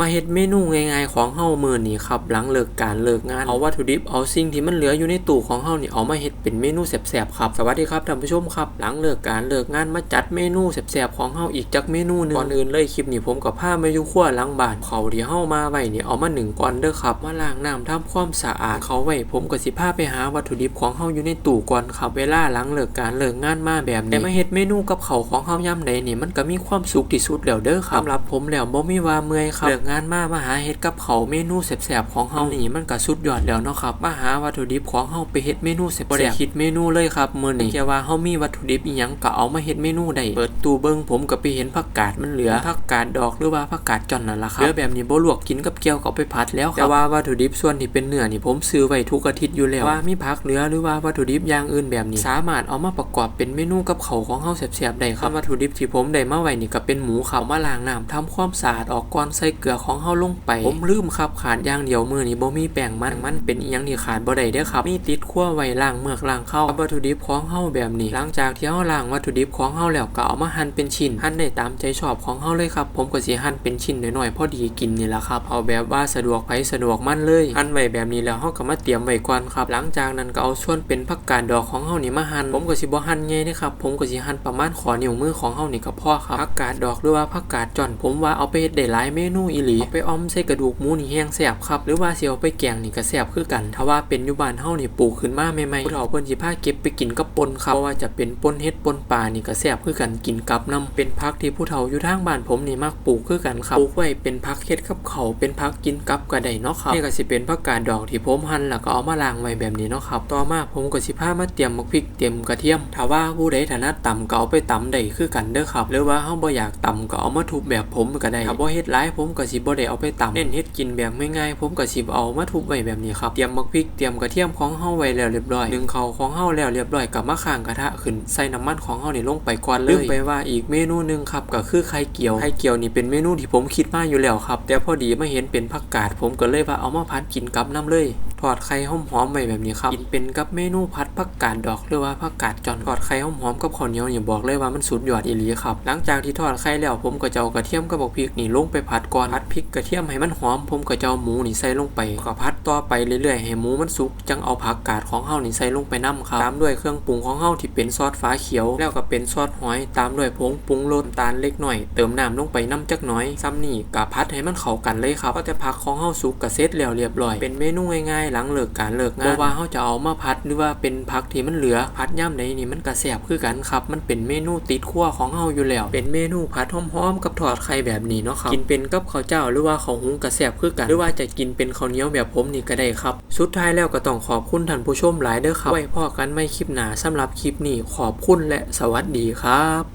มาเฮ็ดเมนูง่ายๆของเฮามื้อนี้ครับหลังเลิกการเลิกงานเอาวัตถุดิบเอาสิ่งที่มันเหลืออยู่ในตู้ของเฮานี่เอามาเฮ็ดเป็นเมนูแซ่บๆครับสวัสดีครับท่านผู้ชมครับหลังเลิกการเลิกงานมาจัดเมนูแซ่บๆของเฮาอีกจักเมนูหนึงก่อนอื่นเลยคลิปนี้ผมกับพามาอยู่ครัวหลังบ้านเขาที่เฮามาไว้นี่เอามาหนึ่งก่อนเด้อครับมาล้างน้ำทำความสะอาดเขาไว้ผมก็สิพาไปหาวัตถุดิบของเฮาอยู่ในตู้ก่อนครับเวลาหลังเลิกการเลิกงานมาแบบนี้แต่มาเฮ็ดเมนูกับเขาของเฮายามใดนี่มันก็มีความสุขที่สุดแล้วเด้อครับสำหรับผมแล้วบ่มีว่าเมื่อยครับเลิกงานมามาหาเฮ็ดกับเขาวเมนูแซ่บๆของเฮานี่มันก็สุดยอดแล้วเนาะครับมาหาวัตถุดิบของเฮาไปเฮ็ดเมนูแซ่บๆบ่ได้คิดเมนูเลยครับมื้อนี้แค่ว่าเฮามีวัตถุดิบอีหยังก็เอามาเฮ็ดเมนูได้เปิดตู้เบิ่งผมก็ไปเห็นผักกาดมันเหลือผักกาดดอกหรือว่าผักกาดจ่อนนั่นล่ะครับเหลือแบบนี้บ่ลวกกินกับแก้วก็เอาไปผัดแล้วครับแต่ว่าวัตถุดิบส่วนที่เป็นเนื้อนี่ผมซื้อไว้ทุกอาทิตย์อยู่แล้วว่ามีผักเหลือหรือว่าวัตถุดิบอย่างอื่นแบบนี้ สามารถเอามาประกอบเป็นเมนูกับเขาวของเฮาแซ่บๆได้ครับวัตถุดิบที่ผมได้มาไว้นี่ก็เป็นหมูครับมาล้างน้ำทำความสะอาดออกก่อนใส่เกลือือของเฮาลงไป ผมลืมครับขาดอย่างเดียวมือนี้บ่มีแป้งมันมันเป็นอีหยังที่ขาดบ่ได้เด้อครับ มีติดคั่วไว้ล้างเมือกล้างเข้าวัตถุดิบของเฮาแบบนี้ หลังจากที่เฮาล้างวัตถุดิบของเฮาแล้วก็เอามาหั่นเป็นชิ้นหั่นได้ตามใจชอบของเฮาเลยครับ ผมก็สิหั่นเป็นชิ้นน้อยๆพอดีกินนี่แหละครับ เอาแบบว่าสะดวกไผสะดวกมันเลยหั่นไว้แบบนี้แล้วเฮาก็มาเตรียมไว้ก่อนครับ หลังจากนั้นก็เอาส่วนเป็นผักกาดดอกของเฮานี่มาหั่นผมก็สิบ่หั่นใหญ่นะครับผมก็สิหั่นประมาณขอนิ้วมือของเฮานี่ก็พอครับผักกาดดอกหรือว่าผักกาดจ่อนผมว่าเอาไปเฮ็ดได้หลายเมนูอีหลีไปอ้อมใส่กระดูกหมูนี่แห้งแซ่บครับ หรือว่าเสิเอาไปแกงนี่ก็แซ่บคือกันถ้าว่าเป็นยู่บ้านเฮานี่ปลูกขึ้นมาใหม่ๆผู้เฒ่าเพิ่นสิพาเก็บไปกินกับปนครับเพราะว่าจะเป็นปนเฮ็ดปนปลานี่ก็แซ่บคือกันกินกับน้ำเป็นผักที่ผู้เฒ่าอยู่ทางบ้านผมนี่มักปลูกคือกันครับปลูกไว้เป็นผักเฮ็ดกับเขาเป็นผักกินกับก็ได้เนาะครับนี่ก็สิเป็นผักกาดดอกที่ผมหั่นแล้วก็เอามาล้างไว้แบบนี้เนาะครับต่อมาผมก็สิพามาเตรียมมักพริกเตรียมกระเทียมถ้าว่าผู้ใดถนัดตำก็เอาไปตำได้คือกันเด้อครับ หรือว่าเฮาบ่อยากตำก็เอามาทุบแบบผมก็ได้ถ้าบ่เฮ็ดหลายผมก็สิบ่ได้เอาไปตำเน้นเฮ็ดกินแบบง่ายๆผมก็สิบเอามาทุบไว้แบบนี้ครับเตรียมมักพริกเตรียมกระเทียมของเฮาไว้แล้วเรียบร้อยดึงเขาของเฮาแล้วเรียบร้อยกับมาข้างกระทะขึ้นใส่น้ำมันของเฮานี่ลงไปก่อนเลยลืมไปว่าอีกเมนูหนึงครับก็คือไข่เกี๊ยวไข่เกี๊ยวนี่เป็นเมนูที่ผมคิดมาอยู่แล้วครับ แต่พอดีมาเห็นเป็นผักกาดผมก็เลยว่าเอามาพันกินกับน้ำเลย ทอดไข่หอมๆไว้แบบนี้ครับกินเป็นกับเมนูพัดผักกาดดอกหรือว่าผักกาดจอนทอดไข่หอมๆกับข้าวเหนียวเนี่ยบอกเลยว่ามันสุดยอดอีหลีครับหลังจากที่ทอดไข่แล้วผมก็จะเอากระเทียมกับบักพริกนี่ลงไปผัดก่อนผัดพริกกระเทียมให้มันหอม ผมก็จะเอาหมูนี่ใส่ลงไปก็ผัดต่อไปเรื่อยๆให้หมูมันสุกจังเอาผักกาดของเฮานี่ใส่ลงไปนํครับตามด้วยเครื่องปรุงของเฮาที่เป็นซอสฟ้าเขียว แล้วก็เป็นซอสหอยตามด้วยผงปรุงรสตาลเล็กหน่อย เติมน้ำลงไปน้ำจักหน่อยซ้ำนี่ก็ผัดให้มันเข้ากันเลยครับก็จะผักของเฮาสุกก็เสร็จแล้วเรียบร้อยเป็นเมนูง่ายหลังเลิกการเลิกงานบ่ว่าเฮาจะเอามาผัดหรือว่าเป็นผักที่มันเหลือผัดย่ำใดนี่มันก็แซ่บคือกันครับ มันเป็นเมนูติดครัวของเฮาอยู่แล้ว เป็นเมนูผัดหอมๆกับทอดไข่แบบนี้เนาะครับกินเป็นกับข้าวเจ้าหรือว่าข้าวหุงก็แซ่บคือกัน หรือว่าจะกินเป็นข้าวเหนียวแบบผมนี่ก็ได้ครับ สุดท้ายแล้วก็ต้องขอบคุณท่านผู้ชมหลายเด้อครับไว้พอกันไม่คลิปหนาสำหรับคลิปนี้ขอบคุณและสวัสดีครับ